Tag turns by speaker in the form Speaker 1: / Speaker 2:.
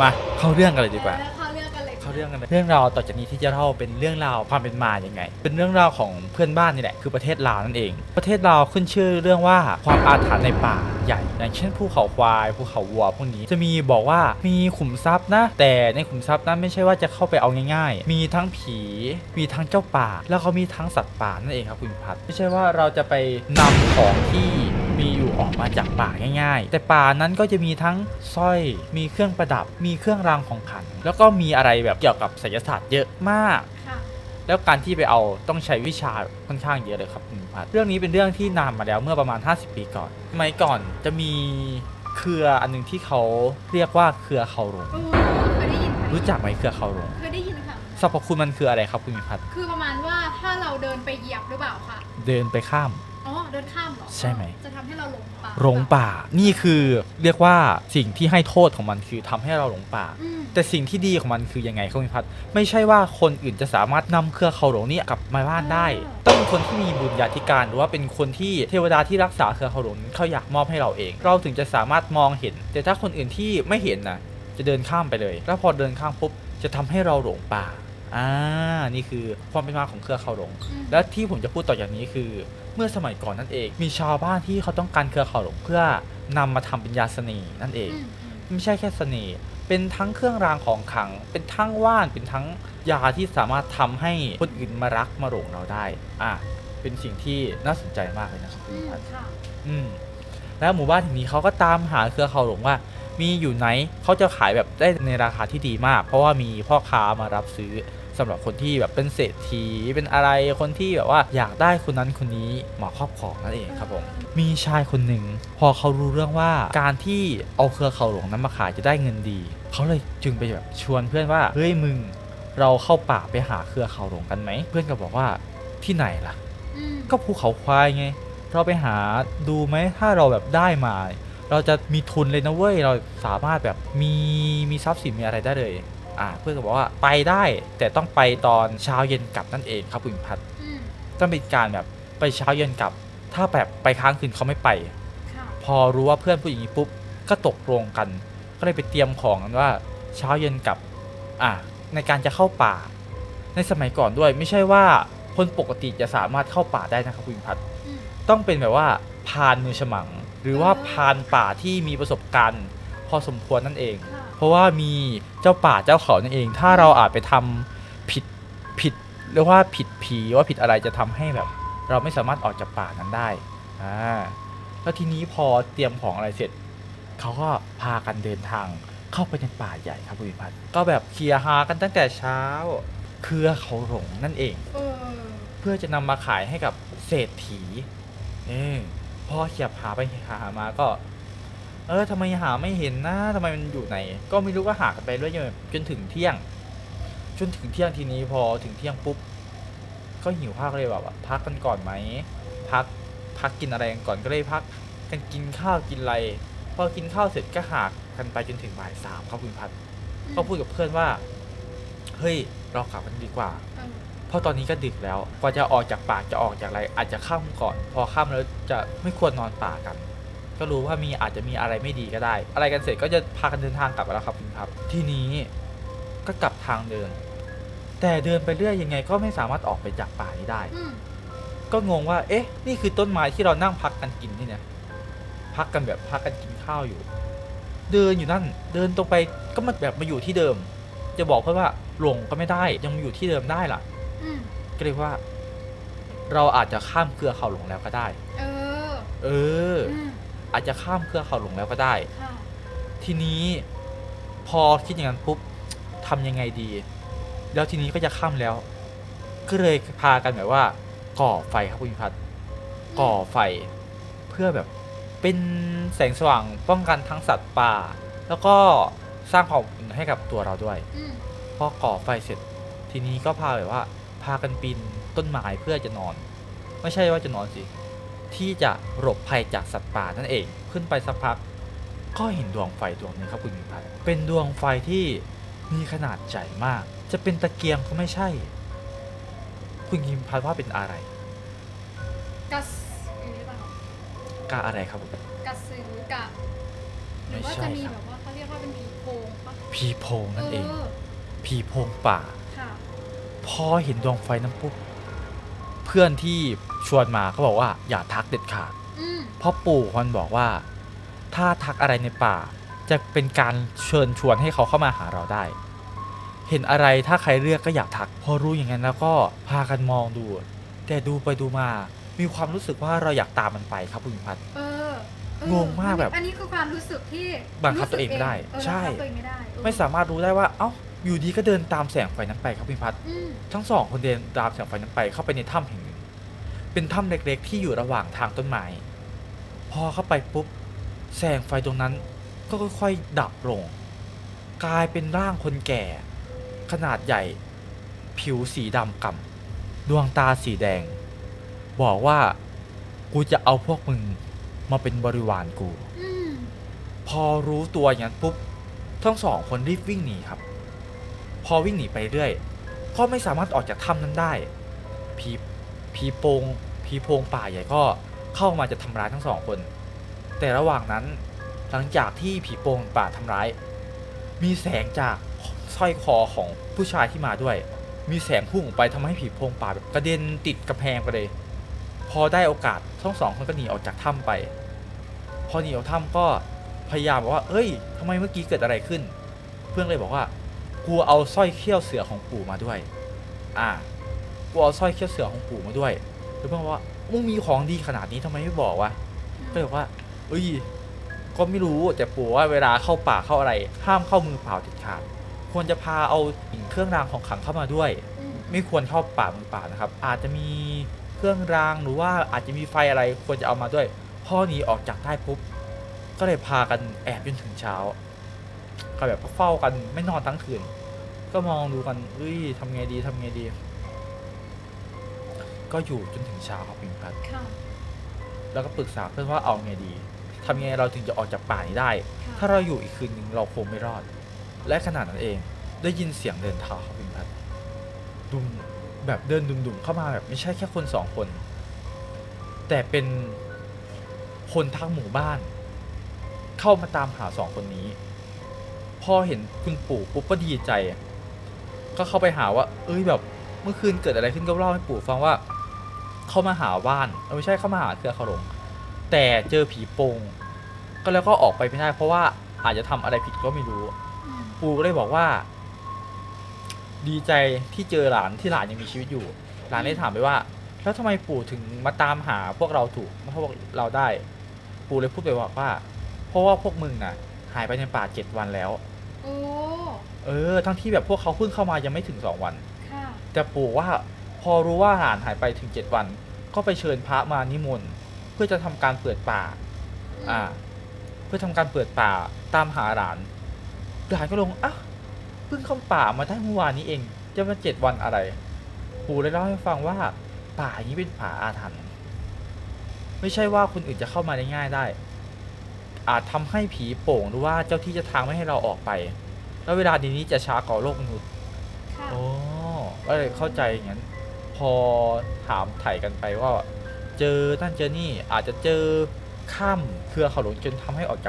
Speaker 1: มาเข้าเรื่องกันเลยดีกว่า
Speaker 2: รื่องกันเลย
Speaker 1: เรื่องราวต่อจากนี้ที่จะเล่าเป็นเรื่องราวความเป็นมาอย่างไง เป็นเรื่องราวของเพื่อนบ้านนี่แหละคือประเทศลาวนั่นเอง ประเทศลาวขึ้นชื่อเรื่องว่าความอาถรรพ์ในป่าใหญ่อย่างเช่นภูเขาควายภูเขาวัวพวกนี้จะมีบอกว่ามีขุมทรัพย์นะ แต่ในขุมทรัพย์นั้นไม่ใช่ว่าจะเข้าไปเอาง่ายๆ มีทั้งผีมีทั้งเจ้าป่า แล้วเขามีทั้งสัตว์ป่านั่นเองครับคุณพัดไม่ใช่ว่าเราจะไปนำของที่ อยู่ออกมาจากป่าง่ายๆ แต่ป่านั้นก็จะมีทั้งสร้อย มีเครื่องประดับ มีเครื่องรางของขลัง แล้วก็มีอะไรแบบเกี่ยวกับไสยศาสตร์เยอะมาก
Speaker 2: ค่ะ
Speaker 1: แล้วการที่ไปเอาต้องใช้วิชาค่อนข้างเยอะเลยครับคุณพัดเรื่องนี้เป็นเรื่องที่นานมาแล้วเมื่อประมาณ 50 ปีก่อนสมัยก่อนจะมีเครืออันหนึงที่เขาเรียกว่าเครือเขาหลง
Speaker 2: เออเคยได้ยินค่ะ
Speaker 1: รู้จักไหมเครือเขาหลง
Speaker 2: เคยได้ยินค่ะ
Speaker 1: สรรพคุณมันคืออะไรครับคุณพัด
Speaker 2: คือประมาณว่าถ้าเราเดินไปเหยียบหรือเปล่าค่ะ
Speaker 1: เดินไปข้าม
Speaker 2: อ๋อเดินข้ามเหรอ
Speaker 1: ใช่ไหม
Speaker 2: จะทำให้เราหลงป่า
Speaker 1: หลงป่านี่คือเรียกว่าสิ่งที่ให้โทษของมันคือทำให้เราหลงป่า
Speaker 2: อืม
Speaker 1: แต่สิ่งที่ดีของมันคือยังไงครับคุณพัดไม่ใช่ว่าคนอื่นจะสามารถนำเครือเขาหลงนี้กลับมาบ้านได้ ต้องเป็นคนที่มีบุญญาธิการหรือว่าเป็นคนที่เทวดาที่รักษาเครือเขาหลงนั้นเขาอยากมอบให้เราเอง เราถึงจะสามารถมองเห็น แต่ถ้าคนอื่นที่ไม่เห็นนะจะเดินข้ามไปเลย แล้วพอเดินข้ามปุ๊บจะทำให้เราหลงป่า อ่า นี่คือความเป็นมาของเครือเขาหลง
Speaker 2: อืม
Speaker 1: และที่ผมจะพูดต่อจากนี้คือ เมื่อสมัยก่อนนั่นเอง มีชาวบ้านที่เขาต้องการเครือเขาหลงเพื่อนำมาทำเป็นยาเสน่ห์นั่นเอง
Speaker 2: อืมอืม
Speaker 1: ไม่ใช่แค่เสน่ห์เป็นทั้งเครื่องรางของขลัง เป็นทั้งว่าน เป็นทั้งยาที่สามารถทำให้คนอื่นมารักมาหลงเราได้ อะ เป็นสิ่งที่น่าสนใจมากเลยนะครับคุ
Speaker 2: อื
Speaker 1: ณ
Speaker 2: ม
Speaker 1: พัด
Speaker 2: ค่ะ
Speaker 1: อืมแล้วหมู่บ้านแห่งนี้เขาก็ตามหาเครือเขาหลงว่า มีอยู่ไหนเขาจะขายแบบได้ในราคาที่ดีมาก เพราะว่ามีพ่อค้ามารับซื้อ สำหรับคนที่แบบเป็นเศรษฐีเป็นอะไรคนที่แบบว่าอยากได้คนนั้นคนนี้มาครอบครองนั่นเองครับผมมีชายคนหนึ่งพอเขารู้เรื่องว่าการที่เอาเครือเขาหลวงนั้นมาขายจะได้เงินดี เขาเลยจึงไปแบบชวนเพื่อนว่าเฮ้ยมึงเราเข้าป่าไปหาเครือเขาหลงกันไหม เพื่อนก็บอกว่าที่ไหนล่ะ ก็ภูเขาควายไง เราไปหาดูไหมถ้าเราแบบได้มา เราจะมีทุนเลยนะเว้ย เราสามารถแบบมีมีทรัพย์สินมีอะไรได้เลย อ่าเพื่อนก็บอกว่าไปได้แต่ต้องไปตอนเช้าเย็นกลับนั่นเองครับคุณพัด
Speaker 2: อืม
Speaker 1: ต้องเป็นการแบบไปเช้าเย็นกลับ ถ้าแบบไปค้างคืนเขาไม่ไป
Speaker 2: ค่ะ
Speaker 1: พอรู้ว่าเพื่อนพูดอย่างนี้ปุ๊บก็ตกลงกัน ก็เลยไปเตรียมของกันว่าเช้าเย็นกลับอะในการจะเข้าป่า ในสมัยก่อนด้วย ไม่ใช่ว่าคนปกติจะสามารถเข้าป่าได้นะครับคุณพัด
Speaker 2: อืม
Speaker 1: ต้องเป็นแบบว่าพรานมือฉมัง หรือว่าพรานป่าที่มีประสบการณ์ พอสมควรนั่นเอง
Speaker 2: ค่ะ
Speaker 1: เพราะว่ามีเจ้าป่าเจ้าเขานั่นเอง ถ้าเราอาจไปทำผิดผิดหรือว่าผิดผีว่าผิดอะไรจะทำให้แบบ เราไม่สามารถออกจากป่านั้นได้อ่าแล้วทีนี้พอเตรียมของอะไรเสร็จเขาก็พากันเดินทางเข้าไปในป่าใหญ่ครับคุณวิพัฒน์ก็แบบเคลียร์หากันตั้งแต่เช้า เครือเขาหลงนั่นเอง
Speaker 2: เอ
Speaker 1: เพื่อจะนำมาขายให้กับเศรษฐีเออพอเขียบหาไปหามาก็ เออทำไมหาไม่เห็นนะทำไมมันอยู่ไหน ก็ไม่รู้ก็หากันไปเรื่อยจนถึงเที่ยง จนถึงเที่ยงทีนี้พอถึงเที่ยงปุ๊บ ก็หิวข้าวก็เลยแบบพักกันก่อนไหม พัก พักกินอะไรกันก่อนก็เลยพัก กันกินข้าวกินอะไร พอกินข้าวเสร็จก็หากันไปจนถึงบ่ายสามครับคุณพัดก็พูดกับเพื่อนว่า เฮ้ย เรากลับกันดีกว่า
Speaker 2: เพ
Speaker 1: ราะตอนนี้ก็ดึกแล้ว กว่าจะออกจากป่าจะออกจากอะไร อาจจะค่ำก่อน พอค่ำแล้วจะไม่ควรนอนป่ากัน ก็รู้ว่ามีอาจจะมีอะไรไม่ดีก็ได้ อะไรกันเสร็จก็จะพากันเดินทางกลับแล้วครับคุณครับ ทีนี้ก็กลับทางเดิน แต่เดินไปเรื่อยยังไงก็ไม่สามารถออกไปจากป่านี้ได้
Speaker 2: อืม
Speaker 1: ก็งงว่า เอ๊ะ นี่คือต้นไม้ที่เรานั่งพักกันกินนี่เนี่ยพักกันแบบพักกันกินข้าวอยู่ เดินอยู่นั่น เดินตรงไปก็มาแบบมาอยู่ที่เดิม จะบอกเพื่อนว่าหลงก็ไม่ได้ ยังมาอยู่ที่เดิมได้ล่ะ
Speaker 2: อืม
Speaker 1: ก็เรียกว่า เราอาจจะข้ามเครือเขาหลงแล้วก็ได้
Speaker 2: เออ
Speaker 1: เออ
Speaker 2: อืม
Speaker 1: อาจจะข้ามเครือเขาหลงแล้วก็ได้
Speaker 2: ค่ะ
Speaker 1: ทีนี้พอคิดอย่างนั้นปุ๊บทำยังไงดี แล้วทีนี้ก็จะข้ามแล้ว ก็เลยพากันแบบว่า ก่อไฟครับคุณพิพัฒน์ก่อไฟเพื่อแบบเป็นแสงสว่างป้องกันทั้งสัตว์ป่า แล้วก็สร้างความอบอุ่นให้กับตัวเราด้วย
Speaker 2: อืม
Speaker 1: พอก่อไฟเสร็จ ทีนี้ก็พาแบบว่า พากันปีนต้นไม้เพื่อจะนอน ไม่ใช่ว่าจะนอนสิ ที่จะหลบภัยจากสัตว์ป่านั่นเอง ขึ้นไปสักพักก็เห็นดวงไฟดวงหนึงครับคุณพิมพัฒน์เป็นดวงไฟที่มีขนาดใหญ่มาก จะเป็นตะเกียงก็ไม่ใช่ คุณพิมพัฒน์ว่าเป็นอะไร
Speaker 2: กัสหรือเปล่ากา
Speaker 1: อะไรครับผม
Speaker 2: กัสสือกะหรือว่า
Speaker 1: ไม่ใช่
Speaker 2: จะมี
Speaker 1: ครับ
Speaker 2: แบบว่าเขาเรียกว่าเป็นผีโพงปะ
Speaker 1: ผีโพงนั่นเอง
Speaker 2: อ
Speaker 1: ผีโพงป่า
Speaker 2: ค่ะ
Speaker 1: พอเห็นดวงไฟนั้นปุ๊บเพื่อนที่ ชวนมาเขาบอกว่าอย่าทักเด็ดขาด
Speaker 2: อืม
Speaker 1: เพราะปู่มันบอกว่า ถ้าทักอะไรในป่า จะเป็นการเชิญชวนให้เขาเข้ามาหาเราได้ เห็นอะไรถ้าใครเลือกก็อยากทัก พอรู้อย่างนั้นแล้วก็พากันมองดู แต่ดูไปดูมา มีความรู้สึกว่าเราอยากตามมันไปครับคุณพัฒน์
Speaker 2: เออเออง
Speaker 1: งมากแบบ
Speaker 2: อันนี้คือความรู้สึกที่
Speaker 1: บังคับตัวเองไม่ได้
Speaker 2: รู้สึก
Speaker 1: ใช่
Speaker 2: เออบังคับตัวเองไม่ได้เออ
Speaker 1: ไม่สามารถรู้ได้ว่า เอ้า อยู่ดีก็เดินตามแสงไฟนั้นไปครับคุณพัฒน์
Speaker 2: อืม
Speaker 1: ทั้งสองคนเดินตามแสงไฟนั้นไปเข้าไปในถ้ำแห่งหนึ่ง เป็นถ้ำเล็กๆ ที่อยู่ระหว่างทางต้นไม้ พอเข้าไปปุ๊บ แสงไฟตรงนั้นก็ค่อยๆ ดับลง กลายเป็นร่างคนแก่ ขนาดใหญ่ ผิวสีดำก่ำดวงตาสีแดง บอกว่ากูจะเอาพวกมึงมาเป็นบริวารกู
Speaker 2: อ
Speaker 1: พอรู้ตัวอย่างนั้นปุ๊บ ทั้งสองคนรีบวิ่งหนีครับ พอวิ่งหนีไปเรื่อย ก็ไม่สามารถออกจากถ้ำนั้นได้ ผี ผีโปงผีโพงป่าใหญ่ก็เข้ามาจะทำร้ายทั้งสองคน แต่ระหว่างนั้นหลังจากที่ผีโปงป่าทำร้าย มีแสงจากสร้อยคอของผู้ชายที่มาด้วย มีแสงพุ่งออกไปทำให้ผีโพงป่าแบบกระเด็นติดกระแพงไปเลย พอได้โอกาสทั้งสองคนก็หนีออกจากถ้ำไป พอหนีออกถ้ำก็พยายามบอกว่า เอ้ยทำไมเมื่อกี้เกิดอะไรขึ้น เพื่อนเลยบอกว่ากูเอาสร้อยเขี้ยวเสือของปู่มาด้วย อ่า กูเอาสร้อยเขี้ยวเสือของปู่มาด้วยแล้วเพื่อนบอกว่ามึงมีของดีขนาดนี้ทำไมไม่บอกวะก็เลยบอกว่าเอ้ยก็ไม่รู้แต่ปู่ว่าเวลาเข้าป่าเข้าอะไร ห้ามเข้ามือเปล่าเด็ดขาดควรจะพาเอาสิ่งเครื่องรางของขลังเข้ามาด้วย
Speaker 2: อืม
Speaker 1: ไม่ควรเข้าป่ามือเปล่านะครับ อาจจะมีเครื่องรางหรือว่าอาจจะมีไฟอะไรควรจะเอามาด้วย พ่อหนีออกจากได้ปุ๊บ ก็เลยพากันแอบจนถึงเช้า ก็แบบเฝ้ากันไม่นอนทั้งคืน ก็มองดูกันเอ้ยทำไงดีทำไงดี ก็อยู่จนถึงเช้าครับพิมพัฒน์
Speaker 2: ค่ะ
Speaker 1: แล้วก็ปรึกษาเพื่อนว่าเอาไงดีทำไงเราถึงจะออกจากป่านี้ได้
Speaker 2: ค่ะ
Speaker 1: ถ้าเราอยู่อีกคืนหนึ่งเราคงไม่รอด และขนาดนั้นเองได้ยินเสียงเดินเท้าครับพิมพัฒน์ดุมแบบเดินดุมๆเข้ามาแบบไม่ใช่แค่คนสองคน แต่เป็นคนทั้งหมู่บ้าน เข้ามาตามหาสองคนนี้ พอเห็นคุณปู่ปุ๊บก็ดีใจ ก็เข้าไปหาว่า เอ้ยแบบเมื่อคืนเกิดอะไรขึ้นก็เล่าให้ปู่ฟังว่า เข้ามาหาบ้านเออไม่ใช่เข้ามาหาเครือเขาหลง แต่เจอผีโปงก็แล้วก็ออกไปไม่ได้ เพราะว่าอาจจะทำอะไรผิดก็ไม่รู้
Speaker 2: อืม
Speaker 1: ปู่ก็เลยบอกว่า ดีใจที่เจอหลานที่หลานยังมีชีวิตอยู่ หลานได้ถามไปว่า แล้วทำไมปู่ถึงมาตามหาพวกเราถูกมาพวกเราได้ ปู่เลยพูดไปว่าว่า เพราะว่าพวกมึงน่ะ หายไปในป่าเจ็ดวันแล้ว
Speaker 2: โอ้
Speaker 1: เออ ทั้งที่แบบพวกเขาเพิ่งเข้ามายังไม่ถึงสองวัน
Speaker 2: ค่ะ
Speaker 1: แต่ปู่ว่า พอรู้ว่าหลานหายไปถึงเจ็ดวัน ก็ไปเชิญพระมานิมนต์เพื่อจะทำการเปิดป่า อ่า เพื่อทำการเปิดป่าตามหาหลานหลานก็ลงอะเพิ่งเข้าป่ามาได้เมื่อวานนี้เอง จะมาเจ็ดวันอะไร ปู่เลยเล่าให้ฟังว่า ป่านี้เป็นป่าอาถรรพ์ไม่ใช่ว่าคนอื่นจะเข้ามาได้ง่ายได้ อาจทำให้ผีโป่งหรือว่าเจ้าที่เจะทางไม่ให้เราออกไป แล้วเวลาดีนี้จะช้ากว่าโลกมนุษย์
Speaker 2: ค่ะ
Speaker 1: โอ้ก็เลยเข้าใจอย่างนั้น พอถามไถ่กันไปว่า เจอนั่นเจอนี่อาจจะเจอข้ามเครือเขาหลงจนทำให้ออกจาก